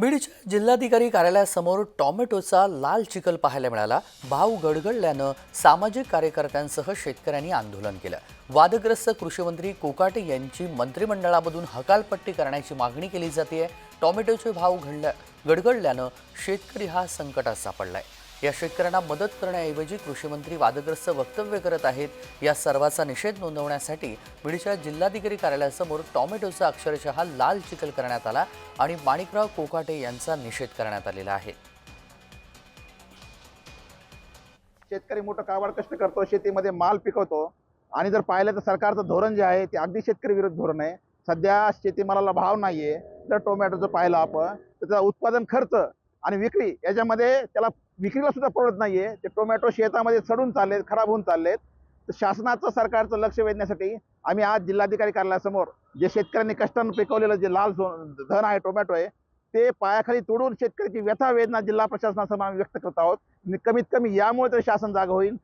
बीडच्या जिल्हाधिकारी कार्यालयासमोर टॉमॅटोचा लाल चिखल पाहायला मिळाला. भाव गडगडल्यानं सामाजिक कार्यकर्त्यांसह शेतकऱ्यांनी आंदोलन केलं. वादग्रस्त कृषीमंत्री कोकाटे यांची मंत्रिमंडळामधून हकालपट्टी करण्याची मागणी केली जाते टॉमॅटोचे भाव घडल्या गडगडल्यानं शेतकरी हा संकटात सापडलाय. या शेतकऱ्यांना मदत करण्याऐवजी कृषीमंत्री वादग्रस्त वक्तव्य करत आहेत. या सर्वाचा निषेध नोंदवण्यासाठी बीडच्या जिल्हाधिकारी कार्यालयासमोर टॉमॅटोचा अक्षरशः लाल चिखल करण्यात आला आणि माणिकराव कोकाटे यांचा निषेध करण्यात आलेला आहे. शेतकरी मोठं काबाड कष्ट करतो शेतीमध्ये माल पिकवतो आणि जर पाहिलं तर सरकारचं धोरण जे आहे ते अगदी शेतकरी विरुद्ध धोरण आहे. सध्या शेतीमालाला भाव नाहीये. जर टोमॅटोचं पाहिलं आपण तर त्याचा उत्पादन खर्च आणि विक्री. याच्यामध्ये त्याला विक्रीला सुद्धा परवडत आहे ते टोमॅटो शेतामध्ये सडून चाललेत खराब होऊन चाललेत. तर शासनाचं सरकारचं लक्ष वेधण्यासाठी आम्ही आज जिल्हाधिकारी कार्यालयासमोर जे शेतकऱ्यांनी कष्टानं पिकवलेलं जे लाल धन आहे टोमॅटो आहे ते पायाखाली तोडून शेतकऱ्याची व्यथा वेदना जिल्हा प्रशासनासमोर आम्ही व्यक्त करत आहोत. कमीत कमी यामुळे तरी शासन जागा होईल.